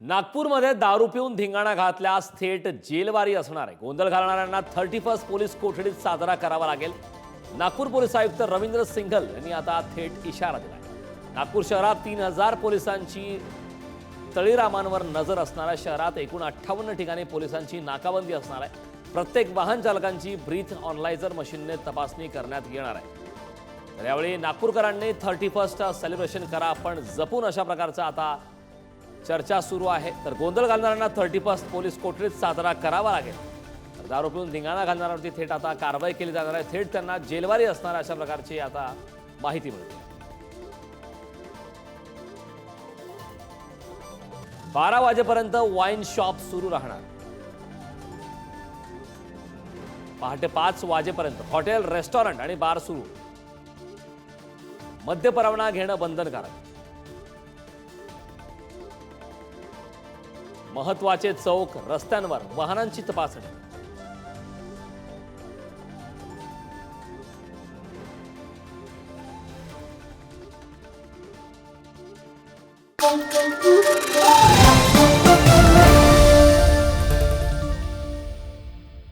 नागपूरमध्ये दारू पिऊन धिंगाणा घातल्यास थेट जेलवारी असणार आहे. गोंधळ घालणाऱ्यांना थर्टी फर्स्ट पोलीस कोठडीत साजरा करावा लागेल. नागपूर पोलीस आयुक्त रवींद्र सिंघल यांनी आता थेट इशारा दिला नागपूर शहरात तीन हजार पोलिसांची तळीरामांवर नजर असणाऱ्या शहरात एकूण अठ्ठावन्न ठिकाणी पोलिसांची नाकाबंदी असणार आहे. प्रत्येक वाहन चालकांची ब्रीथ ऑनलायझर मशीनने तपासणी करण्यात येणार आहे. तर यावेळी नागपूरकरांनी थर्टी फर्स्ट सेलिब्रेशन करा पण जपून अशा प्रकारचा आता चर्चा सुरू आहे. तर गोंधळ घालणाऱ्यांना थर्टी फर्स्ट पोलीस कोठडीत साजरा करावा लागेल. तर दारू धिंगाणा घालणाऱ्यांवरती थेट आता कारवाई केली जाणार आहे. थेट त्यांना जेलवारी असणार अशा प्रकारची आता माहिती मिळते. बारा वाजेपर्यंत वाईन शॉप सुरू राहणार. पहाटे पाच वाजेपर्यंत हॉटेल रेस्टॉरंट आणि बार सुरू. मद्य परवाना घेणं बंधनकारक. महत्त्वाचे चौक रस्त्यांवर वाहनांची तपासणी.